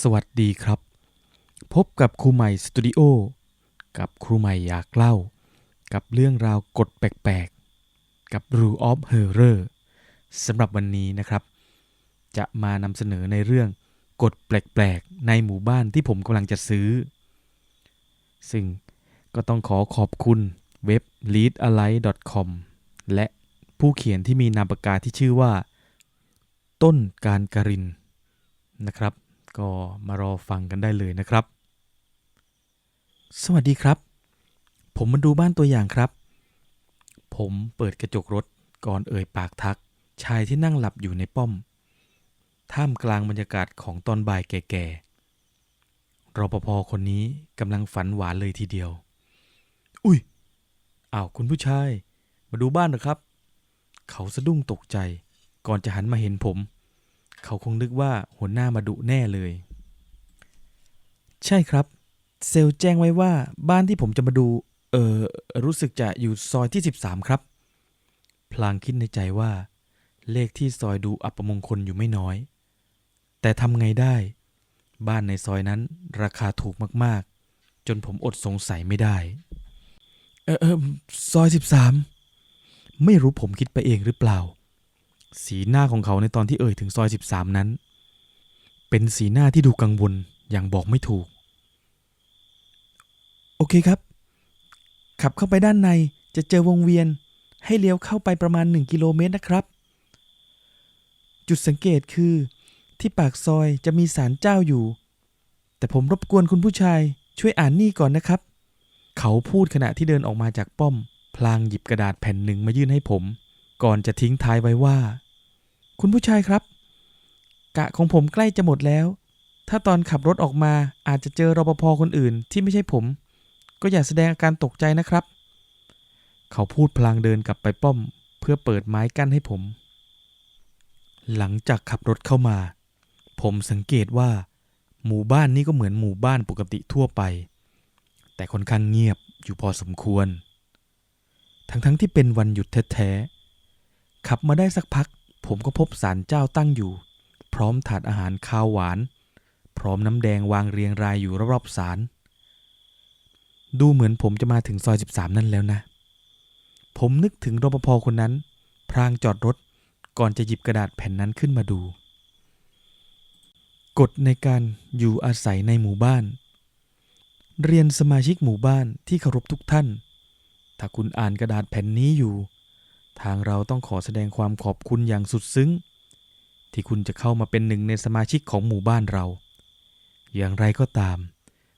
สวัสดีครับ พบกับครูใหม่สตูดิโอกับครูใหม่อยากเล่า กับเรื่องราวกฎแปลกๆ กับ Rule of Horror สำหรับวันนี้นะครับ จะมานำเสนอในเรื่องกฎแปลกๆ ในหมู่บ้านที่ผมกำลังจะซื้อ ซึ่งก็ต้องขอขอบคุณเว็บ leadalight.com และผู้เขียนที่มีนามปากกาที่ชื่อว่า ต้นการการินนะครับ ก็มารอฟังกันได้เลยนะครับ สวัสดีครับ ผมมาดูบ้านตัวอย่างครับ ผมเปิดกระจกรถก่อนเอ่ยปากทัก ชายที่นั่งหลับอยู่ในป้อม ท่ามกลางบรรยากาศของตอนบ่ายแก่ๆรปภคนนี้กำลังฝันหวานเลยทีเดียว อุ้ยอ้าวคุณผู้ชาย มาดูบ้านเหรอครับ เขาสะดุ้งตกใจ ก่อนจะหันมาเห็นผม เขาคงนึกว่าหัวหน้ามาดุแน่เลย ใช่ครับ เซลแจ้งไว้ว่าบ้านที่ผมจะมาดู เออรู้สึกจะอยู่ซอยที่ 13 ครับ พลางคิดในใจว่า เลขที่ซอยดูอัปมงคลอยู่ไม่น้อย แต่ทำไงได้ บ้านในซอยนั้นราคาถูกมากๆ จนผมอดสงสัยไม่ได้ เออเออซอย 13 ไม่รู้ผมคิดไปเองหรือเปล่า สีหน้าของเขาในตอนที่เอ่ยถึงซอย13 นั้น เป็นสีหน้าที่ดูกังวลอย่างบอกไม่ถูก โอเคครับ ขับเข้าไปด้านในจะเจอวงเวียนให้เลี้ยวเข้าไปประมาณ 1 กิโลเมตรนะครับ จุดสังเกตคือ ที่ปากซอยจะมีศาลเจ้าอยู่ แต่ผมรบกวนคุณผู้ชายช่วยอ่านนี่ก่อนนะครับ เขาพูดขณะที่เดินออกมาจากป้อม พลางหยิบกระดาษแผ่นหนึ่งมายื่นให้ผม ก่อนจะทิ้งท้ายไว้ว่า คุณผู้ชายครับ กะของผมใกล้จะหมดแล้ว ถ้าตอนขับรถออกมาอาจจะเจอรปภคนอื่นที่ไม่ใช่ผม ก็อย่าแสดงอาการตกใจนะครับ เขาพูดพลางเดินกลับไปป้อม เพื่อเปิดไม้กั้นให้ผม หลังจากขับรถเข้ามา ผมสังเกตว่า หมู่บ้านนี้ก็เหมือนหมู่บ้านปกติทั่วไป แต่ค่อนข้างเงียบอยู่พอสมควร ทั้งๆทที่เป็นวันหยุดแท้ๆ ขับมาได้สักพัก ผมก็พบศาลเจ้าตั้งอยู่ พร้อมถาดอาหารข้าวหวาน พร้อมน้ำแดงวางเรียงรายอยู่รอบๆศาลดูเหมือนผมจะมาถึงซอย 13 นั่นแล้วนะ ผมนึกถึงรปภคนนั้น พรางจอดรถก่อนจะหยิบกระดาษแผ่นนั้นขึ้นมาดู กฎในการอยู่อาศัยในหมู่บ้าน เรียนสมาชิกหมู่บ้านที่เคารพทุกท่าน ถ้าคุณอ่านกระดาษแผ่นนี้อยู่ ทางเราต้องขอแสดงความขอบคุณอย่างสุดซึ้ง ที่คุณจะเข้ามาเป็นหนึ่งในสมาชิกของหมู่บ้านเรา อย่างไรก็ตาม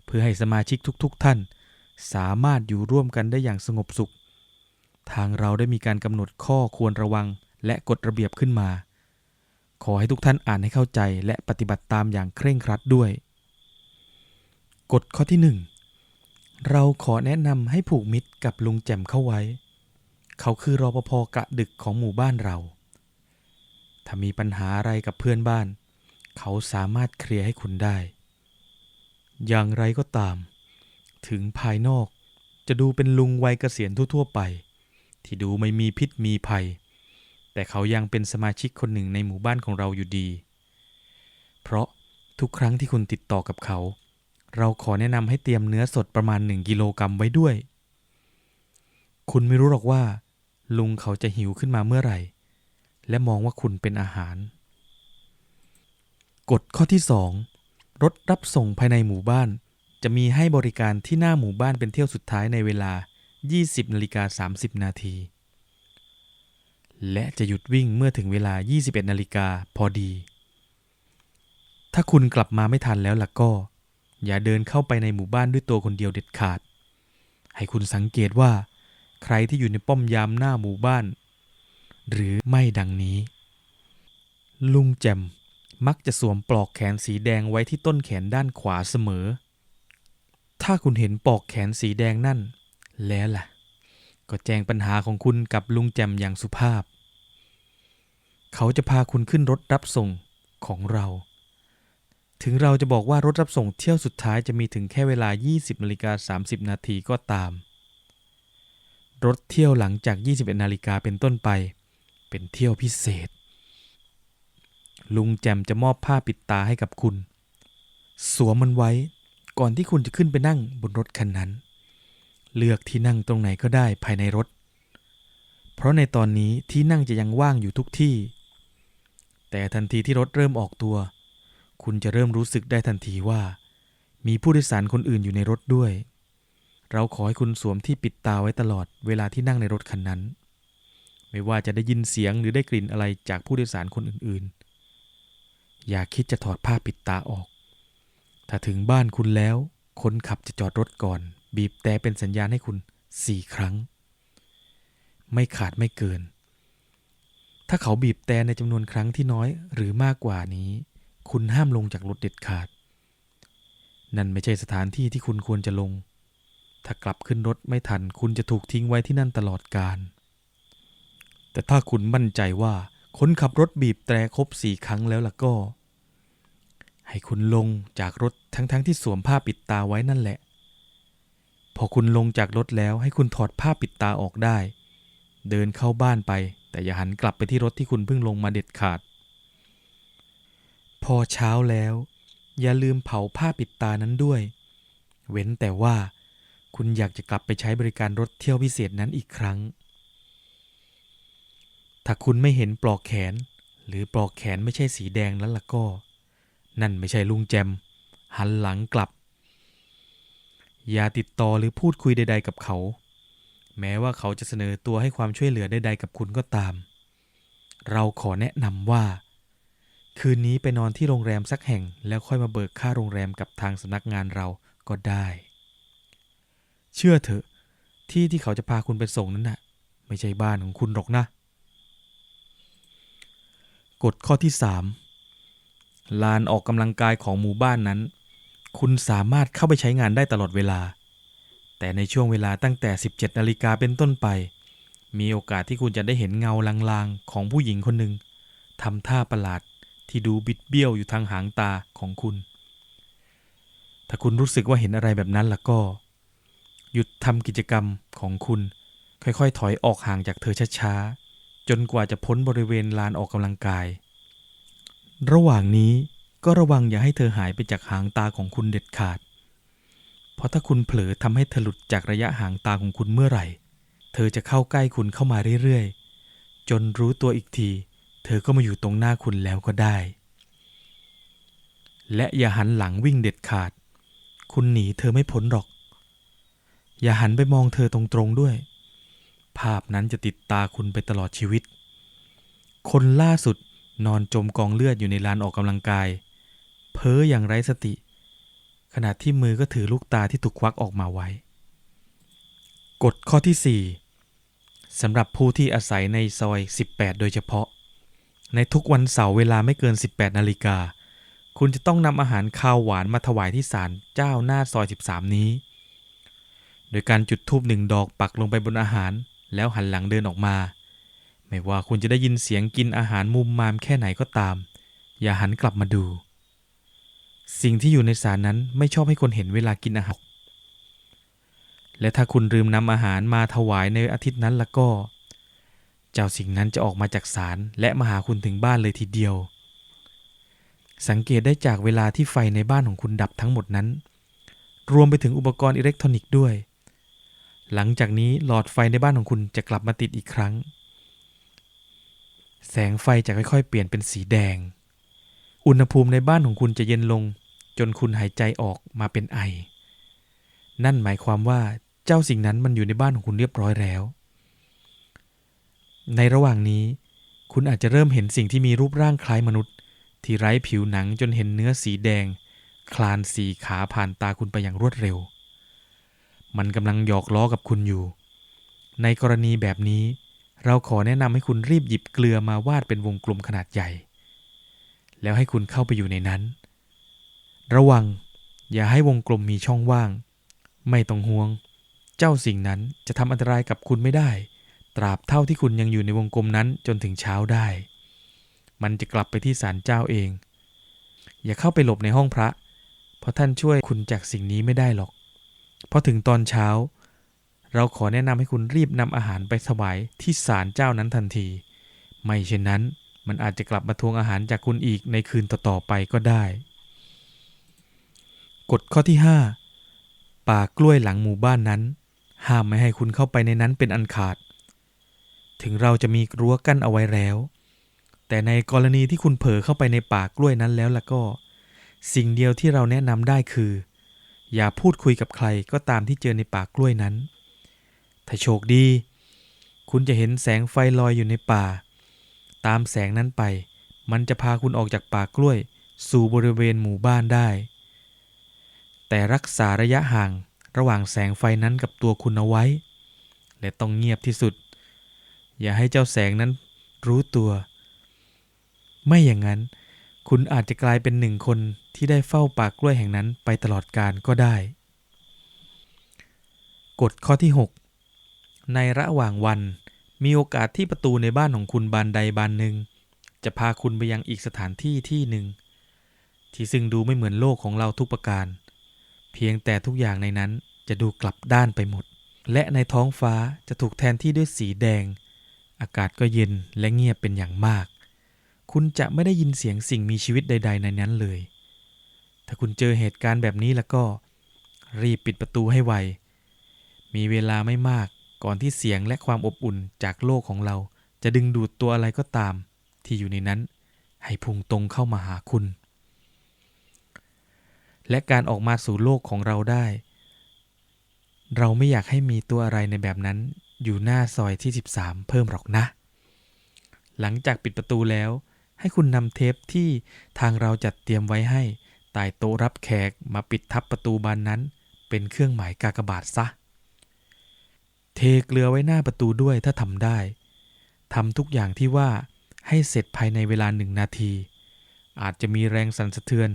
เพื่อให้สมาชิกทุกๆทท่าน สามารถอยู่ร่วมกันได้อย่างสงบสุข ทางเราได้มีการกำหนดข้อควรระวังและกฎระเบียบขึ้นมา ขอให้ทุกท่านอ่านให้เข้าใจและปฏิบัติตามอย่างเคร่งครัดด้วย กฎข้อที่หนึ่งเราขอแนะนำให้ผูกมิตรกับลุงแจ่มเข้าไว้ เขาคือรอปภกะดึกของหมู่บ้านเรา ถ้ามีปัญหาอะไรกับเพื่อนบ้าน เขาสามารถเคลียร์ให้คุณได้ อย่างไรก็ตาม ถึงภายนอกจะดูเป็นลุงวัยเกษียณทั่วๆไป ที่ดูไม่มีพิษมีภัย แต่เขายังเป็นสมาชิกคนหนึ่งในหมู่บ้านของเราอยู่ดี เพราะทุกครั้งที่คุณติดต่อกับเขา เราขอแนะนำให้เตรียมเนื้อสดประมาณ 1 กิโลกรัมไว้ด้วย คุณไม่รู้หรอกว่า ลุงเขาจะหิวขึ้นมาเมื่อไหร่ และมองว่าคุณเป็นอาหาร กฎข้อที่ 2 รถรับส่งภายในหมู่บ้าน จะมีให้บริการที่หน้าหมู่บ้านเป็นเที่ยวสุดท้ายในเวลา 20นาฬิกา30 นาที และจะหยุดวิ่งเมื่อถึงเวลา 21นาฬิกาพอดี ถ้าคุณกลับมาไม่ทันแล้วล่ะก็ อย่าเดินเข้าไปในหมู่บ้านด้วยตัวคนเดียวเด็ดขาด ให้คุณสังเกตว่า ใครที่อยู่ในป้อมยามหน้าหมู่บ้าน หรือไม่ดังนี้ ลุงแจมมักจะสวมปลอกแขนสีแดงไว้ที่ต้นแขนด้านขวาเสมอ ถ้าคุณเห็นปลอกแขนสีแดงนั่น แล้วล่ะ ก็แจ้งปัญหาของคุณกับลุงแจมอย่างสุภาพ เขาจะพาคุณขึ้นรถรับส่งของเรา ถึงเราจะบอกว่ารถรับส่งเที่ยวสุดท้ายจะมีถึงแค่เวลา 20นาฬิกา30 นาทีก็ตาม รถเที่ยวหลังจาก 21 นาฬิกาเป็นต้นไป เป็นเที่ยวพิเศษ ลุงแจมจะมอบผ้าปิดตาให้กับคุณ สวมมันไว้ก่อนที่คุณจะขึ้นไปนั่งบนรถคันนั้น เลือกที่นั่งตรงไหนก็ได้ภายในรถ เพราะในตอนนี้ที่นั่งจะยังว่างอยู่ทุกที่ แต่ทันทีที่รถเริ่มออกตัว คุณจะเริ่มรู้สึกได้ทันทีว่า มีผู้โดยสารคนอื่นอยู่ในรถด้วย เราขอให้คุณสวมที่ปิดตาไว้ตลอดเวลาที่นั่งในรถคันนั้น ไม่ว่าจะได้ยินเสียงหรือได้กลิ่นอะไรจากผู้โดยสารคนอื่นๆ อย่าคิดจะถอดผ้าปิดตาออก ถ้าถึงบ้านคุณแล้ว คนขับจะจอดรถก่อน บีบแต่เป็นสัญญาณให้คุณสี่ครั้ง ไม่ขาดไม่เกิน ถ้าเขาบีบแต่ในจำนวนครั้งที่น้อยหรือมากกว่านี้ คุณห้ามลงจากรถเด็ดขาด นั่นไม่ใช่สถานที่ที่คุณควรจะลง ถ้ากลับขึ้นรถไม่ทันคุณจะถูกทิ้งไว้ที่นั่นตลอดกาล แต่ถ้าคุณมั่นใจว่าคนขับรถบีบแตรครบสี่ครั้งแล้วล่ะก็ ให้คุณลงจากรถทั้งๆทที่สวมผ้าปิดตาไว้นั่นแหละ พอคุณลงจากรถแล้วให้คุณถอดผ้าปิดตาออกได้ เดินเข้าบ้านไป แต่อย่าหันกลับไปที่รถที่คุณเพิ่งลงมาเด็ดขาด พอเช้าแล้ว อย่าลืมเผาผ้าปิดตานั้นด้วย เว้นแต่ว่า คุณอยากจะกลับไปใช้บริการรถเที่ยวพิเศษนั้นอีกครั้ง ถ้าคุณไม่เห็นปลอกแขน หรือปลอกแขนไม่ใช่สีแดงแล้วล่ะก็ นั่นไม่ใช่ลุงแจม หันหลังกลับ อย่าติดต่อหรือพูดคุยใด ๆ กับเขา แม้ว่าเขาจะเสนอตัวให้ความช่วยเหลือใด ๆ กับคุณก็ตาม เราขอแนะนำว่าคืนนี้ไปนอนที่โรงแรมสักแห่งแล้วค่อยมาเบิกค่าโรงแรมกับทางสำนักงานเราก็ได้ เชื่อเถอะ ที่ที่เขาจะพาคุณไปส่งนั้นน่ะ ไม่ใช่บ้านของคุณหรอกนะ กฎข้อที่ 3 ลานออกกำลังกายของหมู่บ้านนั้น คุณสามารถเข้าไปใช้งานได้ตลอดเวลา แต่ในช่วงเวลาตั้งแต่ 17นาฬิกาเป็นต้นไป มีโอกาสที่คุณจะได้เห็นเงาลางๆ ของผู้หญิงคนหนึ่งทำท่าประหลาดที่ดูบิดเบี้ยวอยู่ทางหางตาของคุณ ถ้าคุณรู้สึกว่าเห็นอะไรแบบนั้นล่ะก็ หยุดทำกิจกรรมของคุณ ค่อยๆ ถอยออกห่างจากเธอช้าๆ จนกว่าจะพ้นบริเวณลานออกกำลังกาย ระหว่างนี้ก็ระวังอย่าให้เธอหายไปจากหางตาของคุณเด็ดขาด เพราะถ้าคุณเผลอทำให้เธอหลุดจากระยะหางตาของคุณเมื่อไหร่ เธอจะเข้าใกล้คุณเข้ามาเรื่อยๆ จนรู้ตัวอีกที เธอก็มาอยู่ตรงหน้าคุณแล้วก็ได้ และอย่าหันหลังวิ่งเด็ดขาด คุณหนีเธอไม่พ้นหรอก อย่าหันไปมองเธอตรงๆด้วย ภาพนั้นจะติดตาคุณไปตลอดชีวิต คนล่าสุดนอนจมกองเลือดอยู่ในลานออกกำลังกาย เพ้ออย่างไร้สติ ขณะที่มือก็ถือลูกตาที่ถูกควักออกมาไว้ กฎข้อที่ 4สำหรับผู้ที่อาศัยในซอย 18 โดยเฉพาะ ในทุกวันเสาร์เวลาไม่เกิน 18 นาฬิกาคุณจะต้องนำอาหารข้าวหวานมาถวายที่ศาลเจ้าหน้าซอย 13 นี้ โดยการจุดธูปหนึ่งดอกปักลงไปบนอาหาร แล้วหันหลังเดินออกมา ไม่ว่าคุณจะได้ยินเสียงกินอาหารมุมมามแค่ไหนก็ตาม อย่าหันกลับมาดู สิ่งที่อยู่ในศาลนั้นไม่ชอบให้คนเห็นเวลากินอาหาร และถ้าคุณลืมนำอาหารมาถวายในอาทิตย์นั้นละก็ เจ้าสิ่งนั้นจะออกมาจากศาลและมาหาคุณถึงบ้านเลยทีเดียว สังเกตได้จากเวลาที่ไฟในบ้านของคุณดับทั้งหมดนั้น รวมไปถึงอุปกรณ์อิเล็กทรอนิกส์ด้วย หลังจากนี้หลอดไฟในบ้านของคุณจะกลับมาติดอีกครั้ง แสงไฟจะค่อยๆ เปลี่ยนเป็นสีแดง อุณหภูมิในบ้านของคุณจะเย็นลง จนคุณหายใจออกมาเป็นไอ นั่นหมายความว่าเจ้าสิ่งนั้นมันอยู่ในบ้านของคุณเรียบร้อยแล้ว ในระหว่างนี้ คุณอาจจะเริ่มเห็นสิ่งที่มีรูปร่างคล้ายมนุษย์ ที่ไร้ผิวหนังจนเห็นเนื้อสีแดง คลานสีขาผ่านตาคุณไปอย่างรวดเร็ว มันกำลังหยอกล้อกับคุณอยู่ ในกรณีแบบนี้ เราขอแนะนำให้คุณรีบหยิบเกลือมาวาดเป็นวงกลมขนาดใหญ่ แล้วให้คุณเข้าไปอยู่ในนั้น ระวัง อย่าให้วงกลมมีช่องว่าง ไม่ต้องห่วง เจ้าสิ่งนั้นจะทำอันตรายกับคุณไม่ได้ ตราบเท่าที่คุณยังอยู่ในวงกลมนั้นจนถึงเช้าได้ มันจะกลับไปที่ศาลเจ้าเอง อย่าเข้าไปหลบในห้องพระ เพราะท่านช่วยคุณจากสิ่งนี้ไม่ได้หรอก พอถึงตอนเช้า เราขอแนะนำให้คุณรีบนำอาหารไปถวายที่ศาลเจ้านั้นทันที ไม่เช่นนั้นมันอาจจะกลับมาทวงอาหารจากคุณอีกในคืนต่อๆไปก็ได้ กฎข้อที่ 5 ป่ากล้วยหลังหมู่บ้านนั้น ห้ามไม่ให้คุณเข้าไปในนั้นเป็นอันขาด ถึงเราจะมีรั้วกั้นเอาไว้แล้ว แต่ในกรณีที่คุณเผลอเข้าไปในป่ากล้วยนั้นแล้วล่ะก็ สิ่งเดียวที่เราแนะนำได้คือ อย่าพูดคุยกับใครก็ตามที่เจอในป่ากล้วยนั้น ถ้าโชคดี คุณจะเห็นแสงไฟลอยอยู่ในป่า ตามแสงนั้นไป มันจะพาคุณออกจากป่ากล้วย สู่บริเวณหมู่บ้านได้ แต่รักษาระยะห่างระหว่างแสงไฟนั้นกับตัวคุณเอาไว้ และต้องเงียบที่สุด อย่าให้เจ้าแสงนั้นรู้ตัว ไม่อย่างนั้น คุณอาจจะกลายเป็นหนึ่งคนที่ได้เฝ้าป่ากล้วยแห่งนั้นไปตลอดกาลก็ได้ กฎข้อที่ 6 ในระหว่างวันมีโอกาสที่ประตูในบ้านของคุณบานใดบานหนึ่ง จะพาคุณไปยังอีกสถานที่ที่หนึ่ง ที่ซึ่งดูไม่เหมือนโลกของเราทุกประการ เพียงแต่ทุกอย่างในนั้นจะดูกลับด้านไปหมด และในท้องฟ้าจะถูกแทนที่ด้วยสีแดง อากาศก็เย็นและเงียบเป็นอย่างมาก คุณจะไม่ได้ยินเสียงสิ่งมีชีวิตใด ๆ ในนั้นเลย ถ้าคุณเจอเหตุการณ์แบบนี้แล้วก็ รีบปิดประตูให้ไว มีเวลาไม่มากก่อนที่เสียงและความอบอุ่นจากโลกของเรา จะดึงดูดตัวอะไรก็ตาม ที่อยู่ในนั้น ให้พุ่งตรงเข้ามาหาคุณ และการออกมาสู่โลกของเราได้ เราไม่อยากให้มีตัวอะไรในแบบนั้นอยู่หน้าซอยที่ 13 เพิ่มหรอกนะ หลังจากปิดประตูแล้ว ให้คุณนำเทปที่ทางเราจัดเตรียมไว้ให้ใต้โต๊ะรับแขกมาปิดทับประตูบานนั้น เป็นเครื่องหมายกากบาทซะ เทเกลือไว้หน้าประตูด้วยถ้าทำได้ทำทุกอย่างที่ว่าให้เสร็จภายในเวลาหนึ่งนาที อาจจะมีแรงสั่นสะเทือน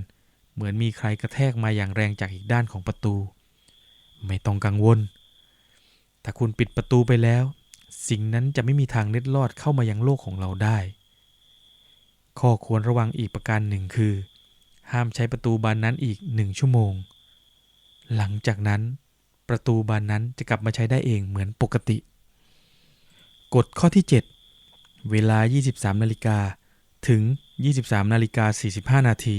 เหมือนมีใครกระแทกมาอย่างแรงจากอีกด้านของประตู ไม่ต้องกังวล ถ้าคุณปิดประตูไปแล้ว สิ่งนั้นจะไม่มีทางเล็ดลอดเข้ามายังโลกของเราได้ ข้อควรระวังอีกประการหนึ่งคือ ห้ามใช้ประตูบานนั้นอีกหนึ่งชั่วโมง หลังจากนั้น ประตูบานนั้นจะกลับมาใช้ได้เองเหมือนปกติ กฎข้อที่ 7 เวลา 23นาฬิกาถึง 23นาฬิกา45นาที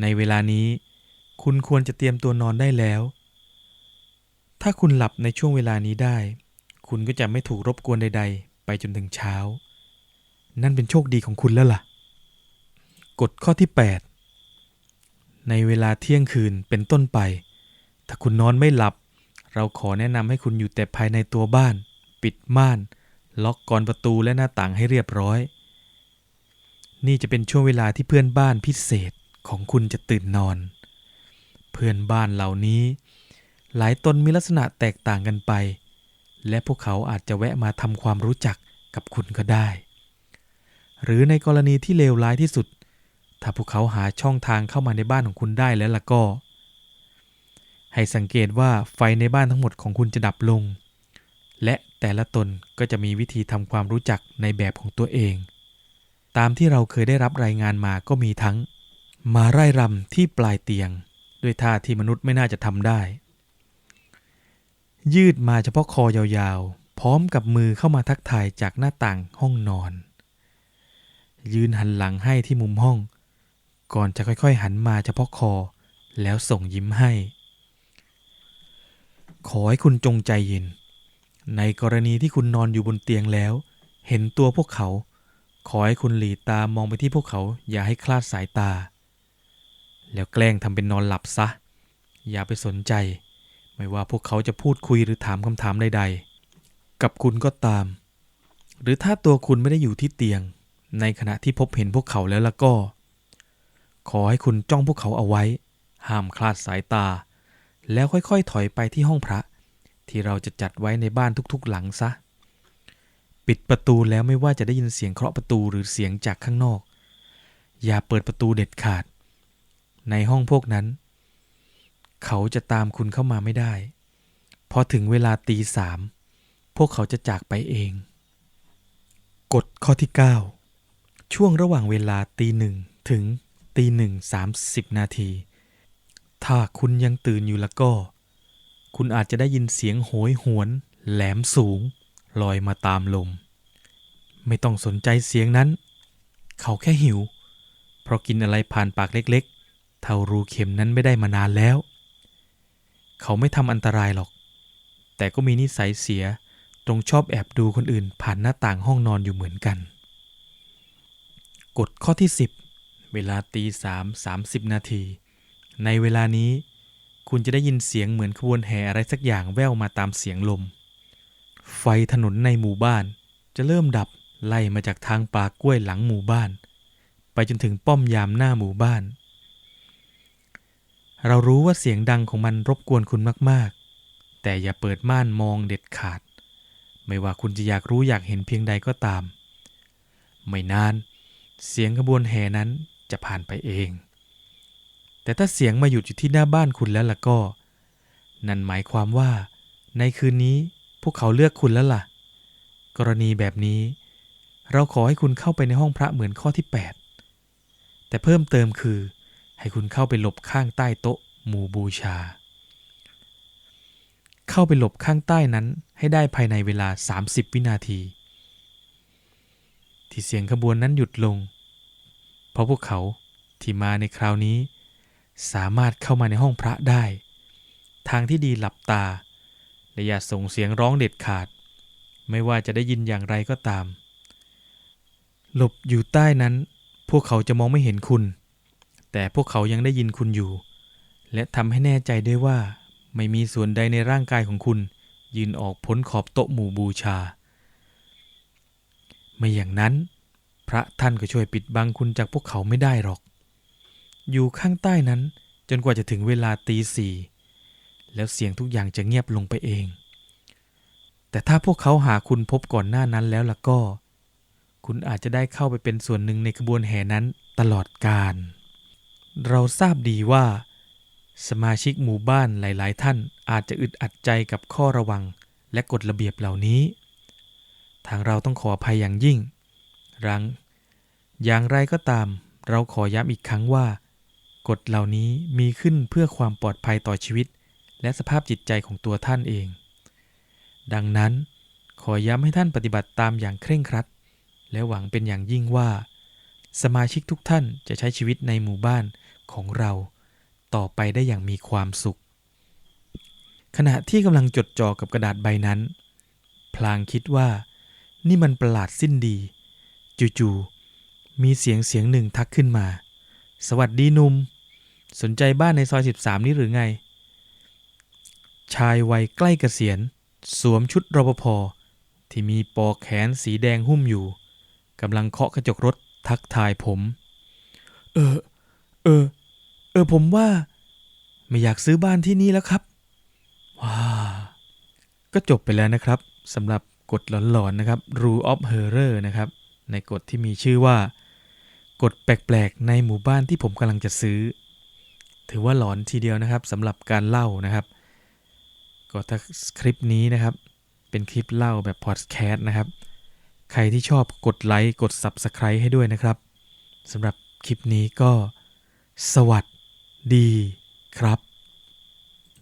ในเวลานี้ คุณควรจะเตรียมตัวนอนได้แล้ว ถ้าคุณหลับในช่วงเวลานี้ได้ คุณก็จะไม่ถูกรบกวนใด ๆ ไปจนถึงเช้า นั่นเป็นโชคดีของคุณแล้วล่ะ กฎข้อที่ 8 ในเวลาเที่ยงคืนเป็นต้นไป ถ้าคุณนอนไม่หลับ เราขอแนะนำให้คุณอยู่แต่ภายในตัวบ้าน ปิดม่าน ล็อกกรอนประตูและหน้าต่างให้เรียบร้อย นี่จะเป็นช่วงเวลาที่เพื่อนบ้านพิเศษของคุณจะตื่นนอน เพื่อนบ้านเหล่านี้ หลายตนมีลักษณะแตกต่างกันไป และพวกเขาอาจจะแวะมาทำความรู้จักกับคุณก็ได้ หรือในกรณีที่เลวร้ายที่สุด ถ้าพวกเขาหาช่องทางเข้ามาในบ้านของคุณได้แล้วล่ะก็ ให้สังเกตว่าไฟในบ้านทั้งหมดของคุณจะดับลง และแต่ละตนก็จะมีวิธีทำความรู้จักในแบบของตัวเอง ตามที่เราเคยได้รับรายงานมาก็มีทั้ง มาไร่รำที่ปลายเตียง ด้วยท่าที่มนุษย์ไม่น่าจะทำได้ ยืดมาเฉพาะคอยาวๆ พร้อมกับมือเข้ามาทักทายจากหน้าต่างห้องนอน ยืนหันหลังให้ที่มุมห้อง ก่อนจะค่อยๆ หันมาเฉพาะคอ แล้วส่งยิ้มให้ ขอให้คุณจงใจเย็น ในกรณีที่คุณนอนอยู่บนเตียงแล้ว เห็นตัวพวกเขา ขอให้คุณหลีตามองไปที่พวกเขาอย่าให้คลาดสายตา แล้วแกล้งทำเป็นนอนหลับซะ อย่าไปสนใจ ไม่ว่าพวกเขาจะพูดคุยหรือถามคำถามใดๆ กับคุณก็ตาม หรือถ้าตัวคุณไม่ได้อยู่ที่เตียง ในขณะที่พบเห็นพวกเขาแล้วล่ะก็ ขอให้คุณจ้องพวกเขาเอาไว้ ห้ามคลาดสายตา แล้วค่อยๆ ถอยไปที่ห้องพระ ที่เราจะจัดไว้ในบ้านทุกๆ หลังซะ ปิดประตูแล้วไม่ว่าจะได้ยินเสียงเคาะประตูหรือเสียงจากข้างนอก อย่าเปิดประตูเด็ดขาด ในห้องพวกนั้น เขาจะตามคุณเข้ามาไม่ได้ พอถึงเวลาตีสามพวกเขาจะจากไปเอง กฎข้อที่ 9 ช่วงระหว่างเวลาตีหนึ่งถึงตีหนึ่งสามสิบนาที ถ้าคุณยังตื่นอยู่แล้วก็ คุณอาจจะได้ยินเสียงโหยหวน แหลมสูง ลอยมาตามลม ไม่ต้องสนใจเสียงนั้น เขาแค่หิว เพราะกินอะไรผ่านปากเล็กๆ เท่ารูเข็มนั้นไม่ได้มานานแล้ว เขาไม่ทำอันตรายหรอก แต่ก็มีนิสัยเสียตรงชอบแอบดูคนอื่นผ่านหน้าต่างห้องนอนอยู่เหมือนกัน กฎข้อที่ 10 เวลาตีสามสามสิบนาที ในเวลานี้ คุณจะได้ยินเสียงเหมือนขบวนแห่อะไรสักอย่างแว่วมาตามเสียงลม ไฟถนนในหมู่บ้าน จะเริ่มดับไล่มาจากทางป่ากล้วยหลังหมู่บ้าน ไปจนถึงป้อมยามหน้าหมู่บ้าน เรารู้ว่าเสียงดังของมันรบกวนคุณมากๆ แต่อย่าเปิดม่านมองเด็ดขาด ไม่ว่าคุณจะอยากรู้อยากเห็นเพียงใดก็ตาม ไม่นาน เสียงขบวนแห่นั้นจะผ่านไปเอง แต่ถ้าเสียงมาหยุดอยู่ที่หน้าบ้านคุณแล้วล่ะก็ นั่นหมายความว่า ในคืนนี้พวกเขาเลือกคุณแล้วล่ะ กรณีแบบนี้ เราขอให้คุณเข้าไปในห้องพระเหมือนข้อที่ 8 แต่เพิ่มเติมคือ ให้คุณเข้าไปหลบข้างใต้โต๊ะหมู่บูชา เข้าไปหลบข้างใต้นั้นให้ได้ภายในเวลา 30 วินาที ที่เสียงขบวนนั้นหยุดลง เพราะพวกเขาที่มาในคราวนี้ สามารถเข้ามาในห้องพระได้ ทางที่ดีหลับตา และอย่าส่งเสียงร้องเด็ดขาด ไม่ว่าจะได้ยินอย่างไรก็ตาม หลบอยู่ใต้นั้น พวกเขาจะมองไม่เห็นคุณ แต่พวกเขายังได้ยินคุณอยู่ และทำให้แน่ใจได้ว่า ไม่มีส่วนใดในร่างกายของคุณ ยืนออกพ้นขอบโต๊ะหมู่บูชา ไม่อย่างนั้น พระท่านก็ช่วยปิดบังคุณจากพวกเขาไม่ได้หรอก อยู่ข้างใต้นั้นจนกว่าจะถึงเวลาตีสี่แล้วเสียงทุกอย่างจะเงียบลงไปเอง แต่ถ้าพวกเขาหาคุณพบก่อนหน้านั้นแล้วล่ะก็ คุณอาจจะได้เข้าไปเป็นส่วนหนึ่งในขบวนแห่นั้นตลอดกาลเราทราบดีว่า สมาชิกหมู่บ้านหลาย ๆ ท่านอาจจะอึดอัดใจกับข้อระวังและกฎระเบียบเหล่านี้ ทางเราต้องขออภัยอย่างยิ่ง รัง อย่างไรก็ตาม เราขอย้ำอีกครั้งว่า กฎเหล่านี้มีขึ้นเพื่อความปลอดภัยต่อชีวิต และสภาพจิตใจของตัวท่านเอง ดังนั้น ขอย้ำให้ท่านปฏิบัติตามอย่างเคร่งครัด และหวังเป็นอย่างยิ่งว่า สมาชิกทุกท่านจะใช้ชีวิตในหมู่บ้านของเรา ต่อไปได้อย่างมีความสุข ขณะที่กำลังจดจ่อกับกระดาษใบนั้น พลางคิดว่า นี่มันประหลาดสิ้นดี จู่ๆมีเสียงเสียงหนึ่งทักขึ้นมา สวัสดีหนุ่ม สนใจบ้านในซอย 13 นี้หรือไง ชายวัยใกล้เกษียณ สวมชุดรปภที่มีปอกแขนสีแดงหุ้มอยู่กำลังเคาะกระจกรถทักทายผม เออ เออ เออ ผมว่า ไม่อยากซื้อบ้านที่นี่แล้วครับ ว้า ก็จบไปแล้วนะครับสำหรับ กฎหลอนๆนะครับ Rule of Horror นะครับ ในกฎที่มีชื่อว่า กฎแปลกๆ ในหมู่บ้านที่ผมกำลังจะซื้อ ถือว่าหลอนทีเดียวนะครับสำหรับการเล่านะครับก็ถ้าคลิปนี้นะครับ เป็นคลิปเล่าแบบพอดแคสต์นะครับ ใครที่ชอบกดไลค์กด Subscribe ให้ด้วยนะครับสำหรับคลิปนี้ก็สวัสดีครับ